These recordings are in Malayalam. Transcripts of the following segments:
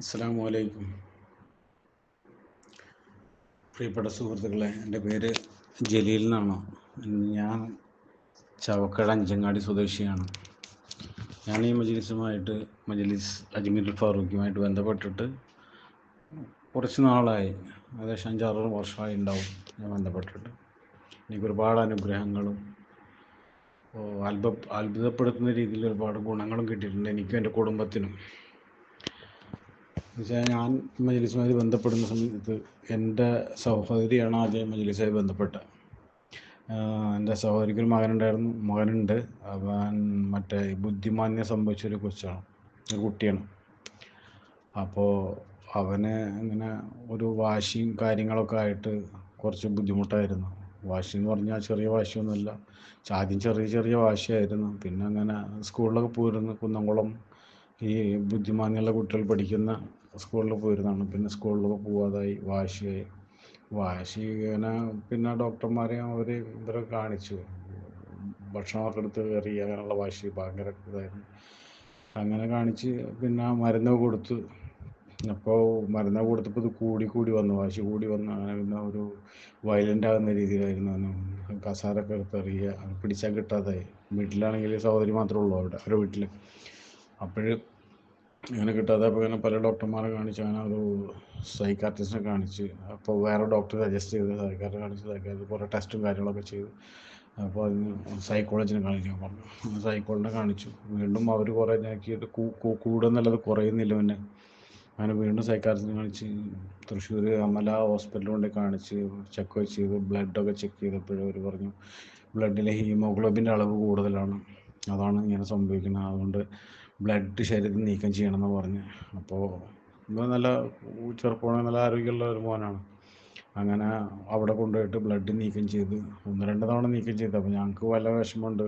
അസ്സാമു അലൈക്കും പ്രിയപ്പെട്ട സുഹൃത്തുക്കളെ എന്റെ പേര് ജലീൽ എന്നാണ്. ഞാൻ ചവക്കട അഞ്ചങ്ങാടി സ്വദേശിയാണ്. ഞാൻ ഈ മജ്ലിസുമായിട്ട് മജ്ലിസ് അജ്മീർ ഫാറൂഖുമായിട്ട് ബന്ധപ്പെട്ടിട്ട് കുറച്ച് നാളായി ഏകദേശം അഞ്ചാറ് വർഷമായി ഉണ്ടാവും ഞാൻ ബന്ധപ്പെട്ടിട്ട്. എനിക്ക് ഒരുപാട് അനുഗ്രഹങ്ങളും അത്ഭുത അത്ഭുതപ്പെടുത്തുന്ന രീതിയിൽ ഒരുപാട് ഗുണങ്ങളും കിട്ടിയിട്ടുണ്ട് എനിക്കും എന്റെ കുടുംബത്തിനും. എന്നുവെച്ചാൽ ഞാൻ മജ്ലിസുമായി ബന്ധപ്പെടുന്ന സമയത്ത് എന്റെ സഹോദരിയാണ് ആദ്യം മജ്ലിസുമായി ബന്ധപ്പെട്ട. എന്റെ സഹോദരിക്ക് ഒരു മകനുണ്ടായിരുന്നു. മകനുണ്ട്. അവൻ മറ്റേ ബുദ്ധിമാന്യം സംഭവിച്ച ഒരു കൊച്ചാണ്. ഒരു കുട്ടിയാണ്. അപ്പോൾ അവന് ഇങ്ങനെ ഒരു വാശിയും കാര്യങ്ങളൊക്കെ ആയിട്ട് കുറച്ച് ബുദ്ധിമുട്ടായിരുന്നു. വാശി എന്ന് പറഞ്ഞാൽ ചെറിയ വാശിയൊന്നുമില്ല. ആദ്യം ചെറിയ ചെറിയ വാശിയായിരുന്നു. പിന്നെ അങ്ങനെ സ്കൂളിലൊക്കെ പോയിരുന്നു. കുന്നംകുളം ഈ ബുദ്ധിമാന്യമുള്ള കുട്ടികൾ പഠിക്കുന്ന സ്കൂളിൽ പോയിരുന്നതാണ്. പിന്നെ സ്കൂളിലൊക്കെ പോവാതായി. വാശിയായി. വാശി ഇങ്ങനെ പിന്നെ ഡോക്ടർമാരെ അവർ ഇവരെ കാണിച്ചു. ഭക്ഷണമൊക്കെ എടുത്ത് കയറി അങ്ങനെയുള്ള വാശി ഭയങ്കര ഇതായിരുന്നു. അങ്ങനെ കാണിച്ച് പിന്നെ മരുന്ന് കൊടുത്ത്. അപ്പോൾ മരുന്ന് കൊടുത്തപ്പോൾ ഇത് കൂടി കൂടി വന്നു. വാശി കൂടി വന്നു അങ്ങനെ പിന്നെ ഒരു വയലന്റ് ആകുന്ന രീതിയിലായിരുന്നു. അവന് കസാരൊക്കെ എടുത്തെറിയുക പിടിച്ചാൽ കിട്ടാതായി. വീട്ടിലാണെങ്കിൽ സഹോദരി മാത്രമേ ഉള്ളൂ അവിടെ അവരുടെ വീട്ടിൽ അപ്പോഴ് അങ്ങനെ കിട്ടാതെ അപ്പോൾ ഇങ്ങനെ പല ഡോക്ടർമാരെ കാണിച്ച് അങ്ങനെ ഒരു സൈക്കാട്രിസ്റ്റിനെ കാണിച്ച് അപ്പോൾ വേറെ ഡോക്ടർ സജസ്റ്റ് ചെയ്ത് സൈക്കാട്രിനെ കാണിച്ച് സൈക്കാട്രി കുറേ ടെസ്റ്റും കാര്യങ്ങളൊക്കെ ചെയ്ത് അപ്പോൾ അതിന് സൈക്കോളജിനെ കാണിക്കാൻ പറഞ്ഞു. സൈക്കോളിനെ കാണിച്ചു. വീണ്ടും അവർ കുറേ നോക്കിയിട്ട് കൂടുന്നല്ലത് കുറയുന്നില്ല പിന്നെ. അങ്ങനെ വീണ്ടും സൈക്കാട്രിസ്റ്റിനെ കാണിച്ച് തൃശ്ശൂർ അമല ഹോസ്പിറ്റലിൽ കൊണ്ട് കാണിച്ച് ചെക്ക് ചെയ്ത് ബ്ലഡൊക്കെ ചെക്ക് ചെയ്തപ്പോഴും അവർ പറഞ്ഞു ബ്ലഡിലെ ഹീമോഗ്ലോബിന്റെ അളവ് കൂടുതലാണ്. അതാണ് ഇങ്ങനെ സംഭവിക്കുന്നത്. അതുകൊണ്ട് ബ്ലഡ് ശരീരത്തിൽ നീക്കം ചെയ്യണം എന്ന് പറഞ്ഞ് അപ്പോൾ നല്ല ചെറുപ്പമാണ് നല്ല ആരോഗ്യമുള്ള ഒരു മോനാണ്. അങ്ങനെ അവിടെ കൊണ്ടുപോയിട്ട് ബ്ലഡ് നീക്കം ചെയ്ത് ഒന്ന് രണ്ട് തവണ നീക്കം ചെയ്ത്. അപ്പോൾ ഞങ്ങൾക്ക് വല്ല വിഷമമുണ്ട്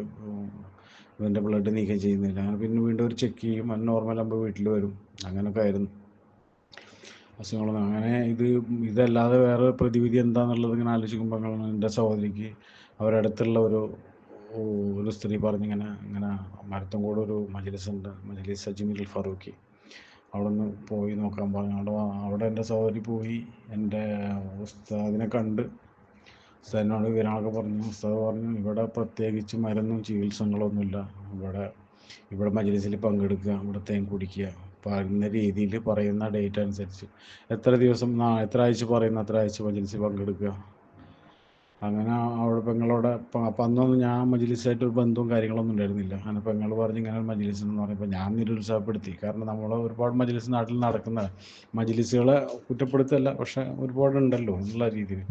ഇവന്റെ ബ്ലഡ് നീക്കം ചെയ്യുന്നില്ല അങ്ങനെ പിന്നെ വീണ്ടും ഒരു ചെക്ക് ചെയ്യും അത് നോർമൽ ആകുമ്പോൾ വീട്ടിൽ വരും. അങ്ങനെയൊക്കെ ആയിരുന്നു. അസുഖങ്ങളൊന്നും അങ്ങനെ ഇത് ഇതല്ലാതെ വേറെ പ്രതിവിധി എന്താണെന്നുള്ളത് ഇങ്ങനെ ആലോചിക്കുമ്പോൾ എന്റെ സഹോദരിക്ക് അവരടുത്തുള്ള ഒരു ഒരു സ്ത്രീ പറഞ്ഞിങ്ങനെ ഇങ്ങനെ മരത്തങ്കോട് ഒരു മജ്ലിസ് ഉണ്ട്. മജ്ലിസ് അജ്മീൽ ഫറൂഖി. അവിടെ നിന്ന് പോയി നോക്കാൻ പറഞ്ഞു. അവിടെ അവിടെ എന്റെ സഹോദരി പോയി. എന്റെ ഉസ്താദിനെ കണ്ട് ഉസ്താദിനോട് വിവരങ്ങളൊക്കെ പറഞ്ഞു ഉസ്താദ് പറഞ്ഞു ഇവിടെ പ്രത്യേകിച്ച് മരുന്നും ചികിത്സകളൊന്നുമില്ല. ഇവിടെ ഇവിടെ മജ്ലിസിൽ പങ്കെടുക്കുക ഇവിടെ തേൻ കുടിക്കുക. പറയുന്ന രീതിയിൽ പറയുന്ന ഡേറ്റ് അനുസരിച്ച്. എത്ര ദിവസം എത്ര ആഴ്ച പറയുന്ന അത്ര ആഴ്ച മജ്ലിസിൽ പങ്കെടുക്കുക? അങ്ങനെ അവിടെ പെങ്ങളോടെ അപ്പം അന്നൊന്നും ഞാൻ മജ്ലിസായിട്ട് ഒരു ബന്ധവും കാര്യങ്ങളൊന്നും ഉണ്ടായിരുന്നില്ല. അങ്ങനെ പെങ്ങൾ പറഞ്ഞ് ഇങ്ങനെ മജ്ലിസ് എന്ന് പറഞ്ഞപ്പോൾ ഞാൻ നിരുത്സാഹപ്പെടുത്തി. കാരണം നമ്മൾ ഒരുപാട് മജ്ലിസ് നാട്ടിൽ നടക്കുന്ന മജ്ലിസുകളെ കുറ്റപ്പെടുത്തല്ല പക്ഷെ ഒരുപാട് ഉണ്ടല്ലോ എന്നുള്ള രീതിയിൽ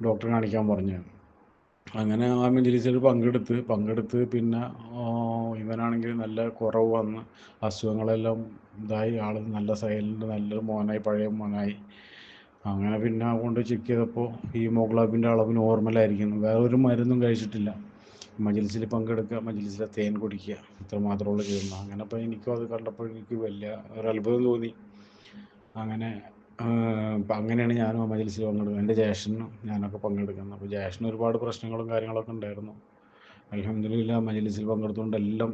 ഡോക്ടർ കാണിക്കാൻ പറഞ്ഞു. അങ്ങനെ ആ മജ്ലിസിൽ പങ്കെടുത്ത് പങ്കെടുത്ത് പിന്നെ ഇവനാണെങ്കിൽ നല്ല കുറവ് വന്ന് അസുഖങ്ങളെല്ലാം ഇതായി. ആൾ നല്ല സൈലന്റ് നല്ലൊരു മോനായി പഴയ മോനായി. അങ്ങനെ പിന്നെ കൊണ്ട് ചെക്ക് ചെയ്തപ്പോൾ ഹീമോഗ്ലോബിന്റെ അളവ് നോർമലായിരിക്കുന്നു വേറെ ഒരു മരുന്നും കഴിച്ചിട്ടില്ല. മജിൽസിൽ പങ്കെടുക്കുക മജിൽസിലെ തേൻ കുടിക്കുക ഇത്ര മാത്രമുള്ള ചെയ്യുന്നു അങ്ങനെ അപ്പോൾ എനിക്കും അത് കണ്ടപ്പോൾ എനിക്ക് വലിയ ഒരു അത്ഭുതം തോന്നി. അങ്ങനെ അപ്പം അങ്ങനെയാണ് ഞാനും ആ മജിൽസിൽ പങ്കെടുക്കുന്നത്. എന്റെ ജ്യേഷ്ഠനും ഞാനൊക്കെ പങ്കെടുക്കുന്നത്. അപ്പോൾ ജ്യേഷ്ഠന് ഒരുപാട് പ്രശ്നങ്ങളും കാര്യങ്ങളൊക്കെ ഉണ്ടായിരുന്നു. അലഹമില്ല മജിലിസിൽ പങ്കെടുത്തുകൊണ്ട് എല്ലാം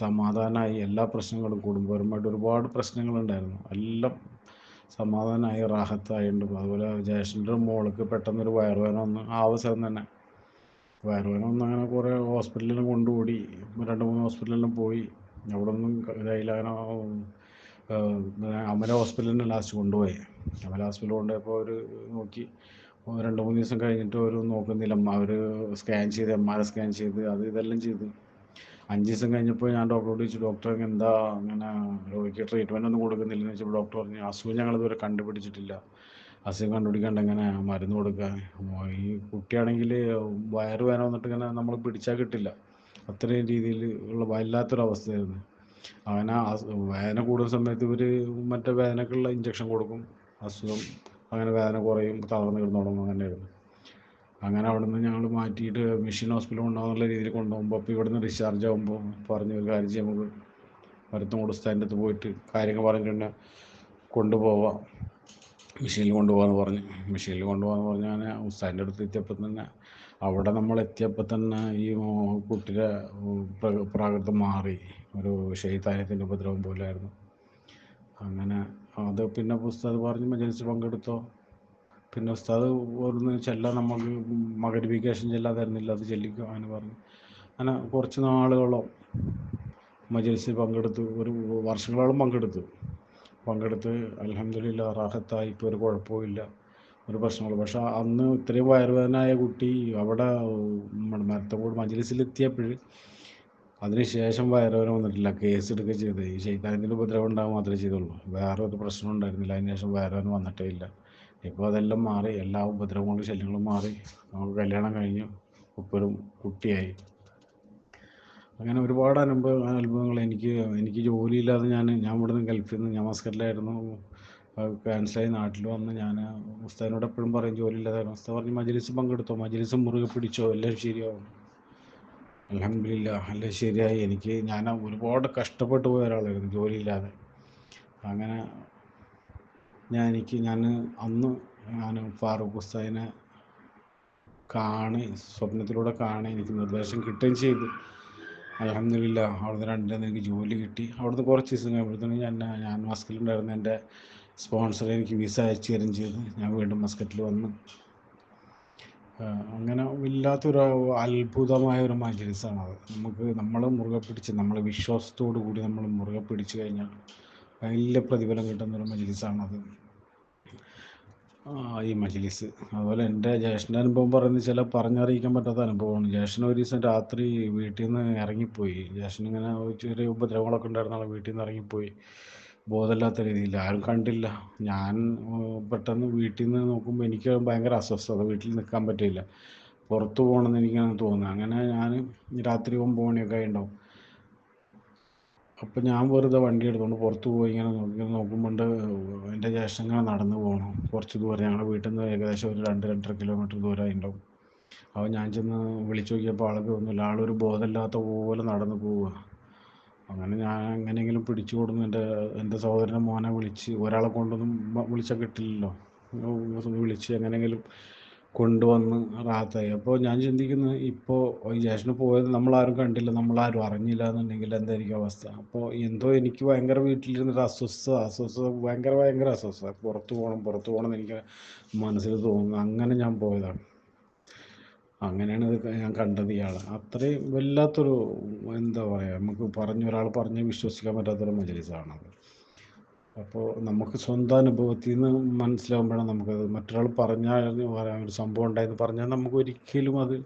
സമാധാനമായി എല്ലാ പ്രശ്നങ്ങളും കുടുംബപരമായിട്ട് ഒരുപാട് പ്രശ്നങ്ങളുണ്ടായിരുന്നു. എല്ലാം സമാധാനമായി റാഹത്തായിട്ടുണ്ട് അതുപോലെ ജ്യേഷ്ഠന്റെ മോൾക്ക് പെട്ടെന്നൊരു വയറുവേദന വന്ന് ആ അവസരം തന്നെ. വയറുവേദന വന്ന് അങ്ങനെ കുറേ ഹോസ്പിറ്റലിലും കൊണ്ടുപോയി രണ്ട് മൂന്ന് ഹോസ്പിറ്റലിലും പോയി. അവിടെ ഒന്നും ഇതായില്ല. അങ്ങനെ അമല ഹോസ്പിറ്റലിന് ലാസ്റ്റ് കൊണ്ടുപോയി. അമല ഹോസ്പിറ്റലിൽ കൊണ്ടുപോയപ്പോൾ അവർ നോക്കി. രണ്ട് മൂന്ന് ദിവസം കഴിഞ്ഞിട്ട് അവർ നോക്കുന്നില്ല. അവർ സ്കാൻ ചെയ്ത് എം ആർ സ്കാൻ ചെയ്ത് അത് ഇതെല്ലാം ചെയ്ത്. അഞ്ച് ദിവസം കഴിഞ്ഞപ്പോൾ ഞാൻ ഡോക്ടറോട് ചോദിച്ചു ഡോക്ടർ എന്താ അങ്ങനെ രോഗിക്ക് ട്രീറ്റ്മെന്റ് ഒന്നും കൊടുക്കുന്നില്ലെന്ന് ചോദിച്ചപ്പോൾ ഡോക്ടർ പറഞ്ഞു അസുഖം ഞങ്ങൾ ഇതുവരെ കണ്ടുപിടിച്ചിട്ടില്ല. അസുഖം കണ്ടുപിടിക്കാണ്ട് എങ്ങനെ മരുന്ന് കൊടുക്കുക ഈ കുട്ടിയാണെങ്കിൽ വയറ് വേദന വന്നിട്ട് ഇങ്ങനെ നമ്മൾ പിടിച്ചാൽ കിട്ടില്ല. അത്രയും രീതിയിൽ ഉള്ള വല്ലാത്തൊരവസ്ഥയായിരുന്നു അങ്ങനെ വേദന കൂടുന്ന സമയത്ത് ഇവർ മറ്റേ വേദനക്കുള്ള ഇഞ്ചക്ഷൻ കൊടുക്കും. അസുഖം അങ്ങനെ വേദന കുറയും തളർന്ന് കിടന്നു തുടങ്ങും അങ്ങനെയായിരുന്നു. അങ്ങനെ അവിടെ നിന്ന് ഞങ്ങൾ മാറ്റിയിട്ട് മിഷൻ ഹോസ്പിറ്റൽ കൊണ്ടുപോകാന്നുള്ള രീതിയിൽ കൊണ്ടുപോകുമ്പോൾ അപ്പോൾ ഇവിടുന്ന് ഡിസ്ചാർജ് ആകുമ്പോൾ പറഞ്ഞ ഒരു കാര്യം ചെയ്യാം. നമുക്ക് കൊടുത്തതിന്റെ അടുത്ത് പോയിട്ട് കാര്യങ്ങൾ പറഞ്ഞിട്ടുണ്ട് കൊണ്ടുപോവാം. മെഷീനിൽ കൊണ്ടുപോകാമെന്ന് പറഞ്ഞു. മെഷീനിൽ കൊണ്ടുപോകാമെന്ന് പറഞ്ഞ് അങ്ങനെ ഉസ്താദിന്റെ അടുത്ത് എത്തിയപ്പോൾ തന്നെ അവിടെ നമ്മൾ എത്തിയപ്പോൾ തന്നെ ഈ കുട്ടിയുടെ പ്രാകൃതം മാറി. ഒരു ശൈതാനത്തിന്റെ ഉപദ്രവം പോലെയായിരുന്നു അങ്ങനെ അത് പിന്നെ പുസ്തകം പറഞ്ഞ് മജലിസിൽ പങ്കെടുത്തോ പിന്നെ ഉസ്താദ് ഓർന്ന് ചെല്ലാൻ നമുക്ക് മകരിഫിക്കേഷൻ ചെല്ലാൻ തരുന്നില്ല അത് ചെല്ലിക്കോ അങ്ങനെ പറഞ്ഞു. അങ്ങനെ കുറച്ച് നാളുകളോ മജലിസിൽ പങ്കെടുത്തു ഒരു വർഷങ്ങളോളം പങ്കെടുത്തു. പങ്കെടുത്ത് അലഹമില്ല റാഹത്തായി ഇപ്പോൾ ഒരു കുഴപ്പമില്ല ഒരു പ്രശ്നങ്ങൾ പക്ഷെ അന്ന് ഇത്രയും വയറുവേദനായ കുട്ടി അവിടെ നമ്മുടെ മരത്തങ്കോട് മജലിസിലെത്തിയപ്പോൾ അതിനുശേഷം വയറുവേദന വന്നിട്ടില്ല. കേസ് എടുക്കുക ചെയ്ത്. ഈ ശൈതാനത്തിന്റെ ഉപദ്രവം ഉണ്ടാകുക മാത്രമേ ചെയ്തുള്ളൂ. വേറെ ഒരു പ്രശ്നം ഉണ്ടായിരുന്നില്ല അതിനുശേഷം വയറുവേദന വന്നിട്ടേ ഇല്ല. ഇപ്പോൾ അതെല്ലാം മാറി എല്ലാ ഉപദ്രവങ്ങളും ശല്യങ്ങളും മാറി. നമുക്ക് കല്യാണം കഴിഞ്ഞു ഉപ്പരും കുട്ടിയായി. അങ്ങനെ ഒരുപാട് അനുഭവ അനുഭവങ്ങൾ എനിക്ക് എനിക്ക് ജോലിയില്ലാതെ ഞാൻ ഞാൻ ഇവിടുന്ന് ഗൾഫിൽ നിന്ന് ഞാൻ മസ്കറ്റിലായിരുന്നു ക്യാൻസലായി നാട്ടിൽ വന്ന് ഞാൻ ഉസ്താദിനോട് എപ്പോഴും പറയും ജോലിയില്ലാതായിരുന്നു. ഉസ്താദ് പറഞ്ഞു മജലിസ് പങ്കെടുത്തോ? മജലിസ് മുറുകെ പിടിച്ചോ? എല്ലാം ശരിയാവും. അലഹമില്ല എല്ലാം ശരിയായി. എനിക്ക് ഞാൻ ഒരുപാട് കഷ്ടപ്പെട്ടു പോയ ഒരാളായിരുന്നു ജോലിയില്ലാതെ. അങ്ങനെ ഞാൻ എനിക്ക് ഞാൻ അന്ന് ഞാൻ ഫാറൂഖ് ഹുസൈനെ കാണി സ്വപ്നത്തിലൂടെ കാണി എനിക്ക് നിർദ്ദേശം കിട്ടുകയും ചെയ്തു. അലഹമില്ല അവിടുന്ന് രണ്ടിന് എനിക്ക് ജോലി കിട്ടി. അവിടുന്ന് കുറച്ച് ദിവസം കഴിയുമ്പോഴത്തേനും ഞാൻ ഞാൻ മസ്കറ്റിലുണ്ടായിരുന്ന. എന്റെ സ്പോൺസർ എനിക്ക് വിസ അയച്ചു തരുകയും ചെയ്തു. ഞാൻ വീണ്ടും മസ്കറ്റിൽ വന്നു. അങ്ങനെ ഇല്ലാത്തൊരു അത്ഭുതമായ ഒരു മജ്ലിസാണ് അത് നമുക്ക് നമ്മൾ മുറുകെ പിടിച്ച് നമ്മൾ വിശ്വാസത്തോടു കൂടി നമ്മൾ മുറുകെ പിടിച്ചു കഴിഞ്ഞാൽ വലിയ പ്രതിഫലം കിട്ടുന്ന ഒരു മജ്ലിസാണത് ഈ മജ്ലിസ്. അതുപോലെ എന്റെ ജ്യേഷ്ഠന്റെ അനുഭവം പറയുന്നത് ചില പറഞ്ഞറിയിക്കാൻ പറ്റാത്ത അനുഭവമാണ്. ജ്യേഷ്ഠൻ ഒരു ദിവസം രാത്രി വീട്ടിൽ നിന്ന് ഇറങ്ങിപ്പോയി. ജ്യേഷ്ഠൻ ഇങ്ങനെ ചെറിയ ഉപദ്രവങ്ങളൊക്കെ ഉണ്ടായിരുന്ന വീട്ടിൽ നിന്ന് ഇറങ്ങിപ്പോയി. ബോധമില്ലാത്ത രീതിയിൽ. ആരും കണ്ടില്ല. ഞാൻ പെട്ടെന്ന് വീട്ടിൽ നിന്ന് നോക്കുമ്പോൾ എനിക്ക് ഭയങ്കര അസ്വസ്ഥത. വീട്ടിൽ നിൽക്കാൻ പറ്റില്ല പുറത്തു പോകണമെന്ന് എനിക്കങ്ങനെ തോന്നുന്നു. അങ്ങനെ ഞാൻ രാത്രി ഒമ്പത് മണിയൊക്കെ ഉണ്ടാവും അപ്പം ഞാൻ വെറുതെ വണ്ടി എടുത്തുകൊണ്ട് പുറത്ത് പോയി ഇങ്ങനെ നോക്കി നോക്കുമ്പോണ്ട് എന്റെ ജ്യേഷ്ഠൻ ഇങ്ങനെ നടന്നു പോകണം കുറച്ച് ദൂരം ഞങ്ങളുടെ വീട്ടിൽ നിന്ന് ഏകദേശം ഒരു രണ്ട് രണ്ടര കിലോമീറ്റർ ദൂരം ഉണ്ടാവും അപ്പോൾ ഞാൻ ചെന്ന് വിളിച്ചു നോക്കിയപ്പോൾ ആൾക്ക് ഒന്നുമില്ല ആളൊരു ബോധമില്ലാത്ത പോലെ നടന്നു പോവുക അങ്ങനെ ഞാൻ എങ്ങനെയെങ്കിലും പിടിച്ചു കൊടുന്ന് എന്റെ എന്റെ സഹോദരന്റെ മോനെ വിളിച്ച് ഒരാളെ കൊണ്ടൊന്നും വിളിച്ചാൽ കിട്ടില്ലല്ലോ. വിളിച്ച് എങ്ങനെയെങ്കിലും കൊണ്ടുവന്ന് റാത്തായി. അപ്പോൾ ഞാൻ ചിന്തിക്കുന്നത് ഇപ്പോൾ ഈ ജ്യേഷ്ഠന് പോയത് നമ്മളാരും കണ്ടില്ല നമ്മളാരും അറിഞ്ഞില്ല എന്നുണ്ടെങ്കിൽ എന്തായിരിക്കും അവസ്ഥ? അപ്പോൾ എന്തോ എനിക്ക് ഭയങ്കര വീട്ടിലിരുന്നിട്ട് അസ്വസ്ഥ അസ്വസ്ഥത ഭയങ്കര ഭയങ്കര അസ്വസ്ഥ. പുറത്തു പോകണം പുറത്തു പോകണം എന്ന് എനിക്ക് മനസ്സിൽ തോന്നുന്നു. അങ്ങനെ ഞാൻ പോയതാണ്. അങ്ങനെയാണ് ഇത് ഞാൻ കണ്ടത് ഇയാളെ. അത്രയും വല്ലാത്തൊരു എന്താ പറയുക നമുക്ക് പറഞ്ഞ ഒരാൾ പറഞ്ഞ് വിശ്വസിക്കാൻ പറ്റാത്തൊരു മജലിസാണത്. അപ്പോൾ നമുക്ക് സ്വന്തം അനുഭവത്തിൽ നിന്ന് മനസ്സിലാകുമ്പോഴാണ് നമുക്കത്. മറ്റൊരാൾ പറഞ്ഞാൽ ഒരു സംഭവം ഉണ്ടായെന്ന് പറഞ്ഞാൽ നമുക്ക് ഒരിക്കലും അത്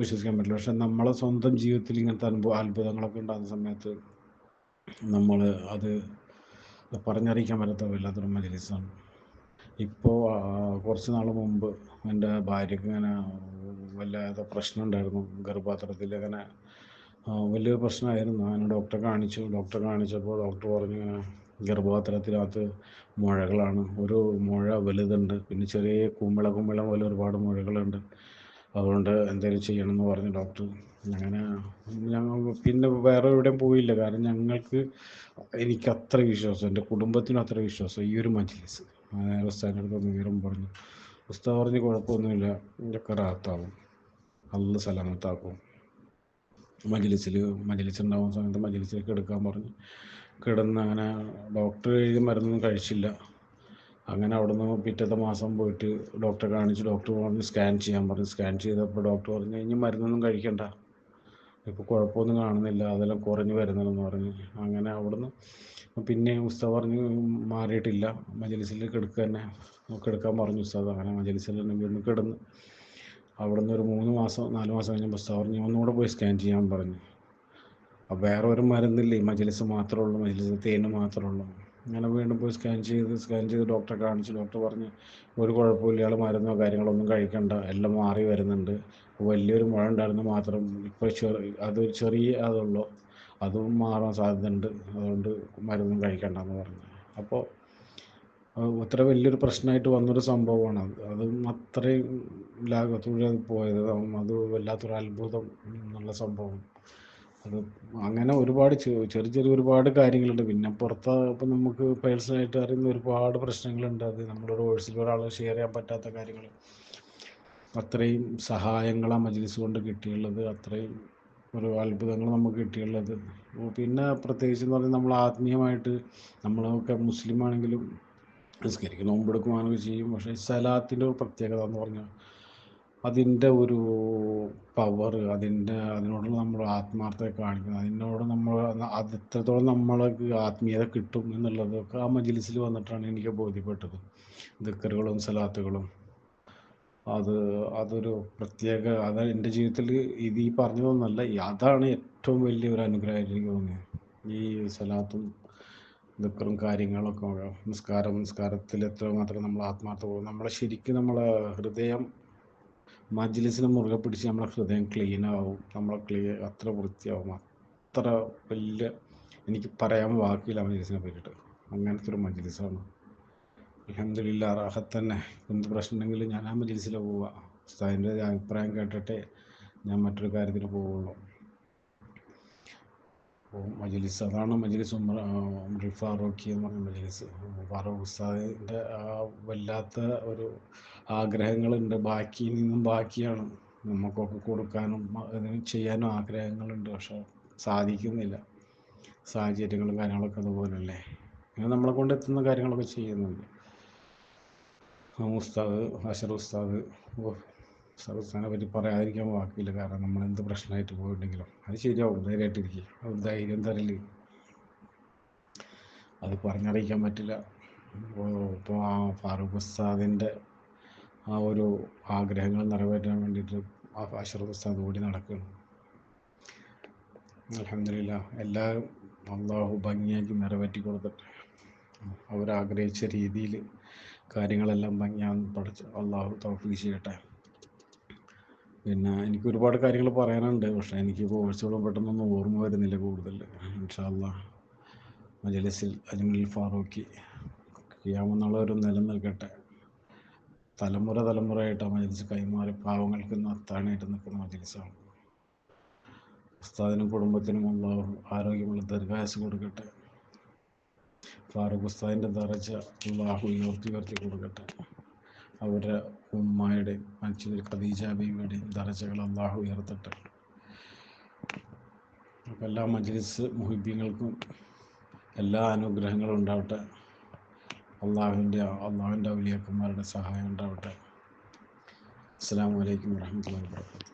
വിശ്വസിക്കാൻ പറ്റില്ല. പക്ഷെ നമ്മളെ സ്വന്തം ജീവിതത്തിൽ ഇങ്ങനത്തെ അനുഭവം അത്ഭുതങ്ങളൊക്കെ ഉണ്ടാകുന്ന സമയത്ത് നമ്മൾ അത് പറഞ്ഞറിയിക്കാൻ പറ്റാത്ത വല്ലാത്തൊരു മജലിസാണ്. ഇപ്പോൾ കുറച്ച് നാൾ മുമ്പ് എന്റെ ഭാര്യയ്ക്ക് ഇങ്ങനെ വല്ലാതെ പ്രശ്നം ഉണ്ടായിരുന്നു. ഗർഭപാത്രത്തിൽ അങ്ങനെ വലിയൊരു പ്രശ്നമായിരുന്നു. അങ്ങനെ ഡോക്ടറെ കാണിച്ചു. ഡോക്ടറെ കാണിച്ചപ്പോൾ ഡോക്ടർ പറഞ്ഞു ഇങ്ങനെ ഗർഭപാത്രത്തിനകത്ത് മുഴകളാണ്. ഒരു മുഴ വലുതുണ്ട്. പിന്നെ ചെറിയ കുമ്പിള കുമ്പിള പോലെ ഒരുപാട് മുഴകളുണ്ട്. അതുകൊണ്ട് എന്തെങ്കിലും ചെയ്യണം എന്ന് പറഞ്ഞു ഡോക്ടർ അങ്ങനെ ഞങ്ങൾ പിന്നെ വേറെ എവിടെയും പോയില്ല. കാരണം ഞങ്ങൾക്ക് എനിക്ക് അത്ര വിശ്വാസം എന്റെ കുടുംബത്തിനും അത്ര വിശ്വാസം ഈ ഒരു മജ്ലിസ്. നേരെ ഉസ്താദിന്റെ അടുത്ത് വിവരം പറഞ്ഞു. ഉസ്താദ് പറഞ്ഞ് കുഴപ്പമൊന്നുമില്ല. ഇതൊക്കെ റാത്താവും. നല്ല സലാമത്താക്കും. മജ്ലിസിൽ മജിലിസുണ്ടാവുന്ന സമയത്ത് മജ്ലിസിലേക്ക് എടുക്കാൻ പറഞ്ഞു. കിടന്ന് അങ്ങനെ ഡോക്ടർ എഴുതി മരുന്നൊന്നും കഴിച്ചില്ല. അങ്ങനെ അവിടുന്ന് പിറ്റത്തെ മാസം പോയിട്ട് ഡോക്ടറെ കാണിച്ച് ഡോക്ടർ പറഞ്ഞ് സ്കാൻ ചെയ്യാൻ പറഞ്ഞു. സ്കാൻ ചെയ്തപ്പോൾ ഡോക്ടർ പറഞ്ഞു ഇനി മരുന്നൊന്നും കഴിക്കണ്ട. ഇപ്പോൾ കുഴപ്പമൊന്നും കാണുന്നില്ല. അതെല്ലാം കുറഞ്ഞു വരുന്നതെന്ന് പറഞ്ഞ്. അങ്ങനെ അവിടുന്ന് പിന്നെ ഉസ്താദ് പറഞ്ഞു മാറിയിട്ടില്ല. മജലിസിൽ കിടക്കുക തന്നെ. കിടക്കാൻ പറഞ്ഞു ഉസ്താദ്. അങ്ങനെ മജലിസിൽ തന്നെ വീണ്ടും കിടന്ന് അവിടുന്ന് ഒരു മൂന്ന് മാസം നാല് മാസം കഴിഞ്ഞപ്പോൾ ഉസ്താദ് പറഞ്ഞു ഒന്നുകൂടെ പോയി സ്കാൻ ചെയ്യാൻ പറഞ്ഞു. അപ്പോൾ വേറെ ഒരു മരുന്നില്ല? ഈ മജലിസ് മാത്രമേ ഉള്ളൂ മജലിസ് തേന് മാത്രമേ ഉള്ളൂ. അങ്ങനെ വീണ്ടും പോയി സ്കാൻ ചെയ്ത് സ്കാൻ ചെയ്ത് ഡോക്ടറെ കാണിച്ചു. ഡോക്ടർ പറഞ്ഞ് ഒരു കുഴപ്പമില്ല ഇയാൾ മരുന്നോ കാര്യങ്ങളൊന്നും കഴിക്കണ്ട. എല്ലാം മാറി വരുന്നുണ്ട്. വലിയൊരു മുഴ ഉണ്ടായിരുന്നു മാത്രം. ഇപ്പോൾ ചെറിയ അത് ചെറിയ അതുള്ളൂ. അതും മാറാൻ സാധ്യതയുണ്ട്. അതുകൊണ്ട് മരുന്നും കഴിക്കണ്ടെന്ന് പറഞ്ഞു. അപ്പോൾ അത്ര വലിയൊരു പ്രശ്നമായിട്ട് വന്നൊരു സംഭവമാണ്. അത് അതും അത്രയും ലാഘവത്തോടെ അത് പോയത്. അത് വല്ലാത്തൊരു അത്ഭുതം എന്നുള്ള സംഭവം. അത് അങ്ങനെ ഒരുപാട് ചെറിയ ചെറിയ ഒരുപാട് കാര്യങ്ങളുണ്ട്. പിന്നെ പുറത്ത് ഇപ്പം നമുക്ക് പേഴ്സണലായിട്ട് അറിയുന്ന ഒരുപാട് പ്രശ്നങ്ങളുണ്ട്. അത് നമ്മുടെ വോയിസിൽ ഒരാൾ ഷെയർ ചെയ്യാൻ പറ്റാത്ത കാര്യങ്ങൾ. അത്രയും സഹായങ്ങൾ ആ മജ്ലിസ് കൊണ്ട് കിട്ടിയുള്ളത്. അത്രയും ഒരു അത്ഭുതങ്ങൾ നമുക്ക് കിട്ടിയുള്ളത്. പിന്നെ പ്രത്യേകിച്ച് എന്ന് പറഞ്ഞാൽ നമ്മൾ ആത്മീയമായിട്ട് നമ്മളൊക്കെ മുസ്ലിം ആണെങ്കിലും നിസ്കരിക്കും. നോമ്പെടുക്കുവാനൊക്കെ ചെയ്യും. പക്ഷേ സലാത്തിന്റെ ഒരു പ്രത്യേകത എന്ന് പറഞ്ഞാൽ അതിന്റെ ഒരു പവർ അതിന്റെ അതിനോടുള്ള നമ്മൾ ആത്മാർത്ഥത കാണിക്കുന്നത് അതിനോട് നമ്മൾ അത് എത്രത്തോളം നമ്മൾക്ക് ആത്മീയത കിട്ടും എന്നുള്ളതൊക്കെ ആ മജിലിസിൽ വന്നിട്ടാണ് എനിക്ക് ബോധ്യപ്പെട്ടത്. ദിക്കറുകളും സലാത്തുകളും. അത് അതൊരു പ്രത്യേക അത് എന്റെ ജീവിതത്തിൽ ഇത് ഈ പറഞ്ഞതൊന്നല്ല അതാണ് ഏറ്റവും വലിയ ഒരു അനുഗ്രഹമായിട്ട് എനിക്ക് തോന്നിയത്. ഈ സലാത്തും ദിക്കറും കാര്യങ്ങളൊക്കെ നിസ്കാരം നിസ്കാരത്തിൽ എത്ര മാത്രം നമ്മൾ ആത്മാർത്ഥ പോകും നമ്മളെ ശരിക്കും നമ്മളെ ഹൃദയം മജ്ലിസിനെ മുറുകെ പിടിച്ച് നമ്മളെ ഹൃദയം ക്ലീൻ ആവും. നമ്മളെ ക്ലിയർ അത്ര വൃത്തിയാവും. അത്ര വലിയ എനിക്ക് പറയാൻ വാക്കില്ല മജ്ലിസിനെ പറ്റിയിട്ട്. അങ്ങനത്തെ ഒരു മജ്ലിസാണ്. അലഹമില്ല റാഹത്ത് തന്നെ. എന്ത് പ്രശ്നമുണ്ടെങ്കിലും ഞാൻ ആ മജ്ലിസിൽ പോവുക അഭിപ്രായം കേട്ടിട്ടേ ഞാൻ മറ്റൊരു കാര്യത്തിന് പോവുള്ളൂ. മജ്ലിസ് അതാണ് മജലിസ് ഉമർ ഉമറി ഫാറൂഖി എന്ന് പറഞ്ഞ മജ്ലിസ്. ഫാറൂഖ് ഉസ്താദിന്റെ ആ വല്ലാത്ത ഒരു ആഗ്രഹങ്ങളുണ്ട്. ബാക്കി നിന്നും ബാക്കിയാണ്. നമുക്കൊക്കെ കൊടുക്കാനും അതിന് ചെയ്യാനും ആഗ്രഹങ്ങളുണ്ട്. പക്ഷെ സാധിക്കുന്നില്ല. സാഹചര്യങ്ങളും കാര്യങ്ങളൊക്കെ അതുപോലല്ലേ. അങ്ങനെ നമ്മളെ കൊണ്ട് എത്തുന്ന കാര്യങ്ങളൊക്കെ ചെയ്യുന്നുണ്ട്. ഉസ്താദ് അഷർ ഉസ്താദ് ഉസ്താദിനെ പറ്റി പറയാതിരിക്കാൻ വാക്കില്ല. കാരണം നമ്മൾ എന്ത് പ്രശ്നമായിട്ട് പോയിട്ടുണ്ടെങ്കിലും അത് ശരിയാവും. ധൈര്യമായിട്ടിരിക്കും അത് ധൈര്യം തരൽ. അത് പറഞ്ഞറിയിക്കാൻ പറ്റില്ല. ഇപ്പോൾ ആ ഫാറൂഖ് ഉസ്താദിന്റെ ആ ഒരു ആഗ്രഹങ്ങൾ നിറവേറ്റാൻ വേണ്ടിയിട്ട് ആ അഷറഫ് ഉസ്താദ് ഓടി നടക്കുകയാണ്. അലഹമില്ല എല്ലാം അള്ളാഹു ഭംഗിയാക്കി നിറവേറ്റി കൊടുത്തിട്ട് അവരാഗ്രഹിച്ച രീതിയിൽ കാര്യങ്ങളെല്ലാം ഭംഗിയാന്ന് പഠിച്ച് അള്ളാഹു തോഫീസ് ചെയ്യട്ടെ. പിന്നെ എനിക്ക് ഒരുപാട് കാര്യങ്ങൾ പറയാനുണ്ട്. പക്ഷെ എനിക്ക് കോഴ്സുകളും പെട്ടെന്നൊന്നും ഓർമ്മ വരുന്നില്ല കൂടുതൽ. ഇൻഷാല്ല മജലിസിൽ അജ്മൽ ഫാറൂഖി ചെയ്യാമെന്നുള്ള ഒരു നിലനിൽക്കട്ടെ തലമുറ തലമുറയായിട്ട് ആ മജലിസ് കൈമാറി പാവങ്ങൾക്ക് അത്താണായിട്ട് നിൽക്കുന്ന മജലിസാണ്. ഉസ്താദിനും കുടുംബത്തിനും അള്ളാഹു ആരോഗ്യമുള്ള ദീർഘായസ് കൊടുക്കട്ടെ. ഫാറൂഖ് ഉസ്താദിന്റെ ദറജ അള്ളാഹു ഉയർത്തി ഉയർത്തി കൊടുക്കട്ടെ. അവരുടെ ഉമ്മയുടെ മനുഷ്യർ ഖദീജ ബീവിയുടെ ദറജകൾ അള്ളാഹു ഉയർത്തട്ടെ. അപ്പോൾ എല്ലാ മജ്ലിസ് മുഹിബ്യങ്ങൾക്കും എല്ലാ അനുഗ്രഹങ്ങളും ഉണ്ടാവട്ടെ. അള്ളാഹുവിന്റെ അള്ളാഹുവിന്റെ ഔലിയാക്കന്മാരുടെ സഹായം ഉണ്ടാവട്ടെ. അസ്സാം വലൈക്കും വാഹമത്തല്ലാ വാബർക്കാത്തു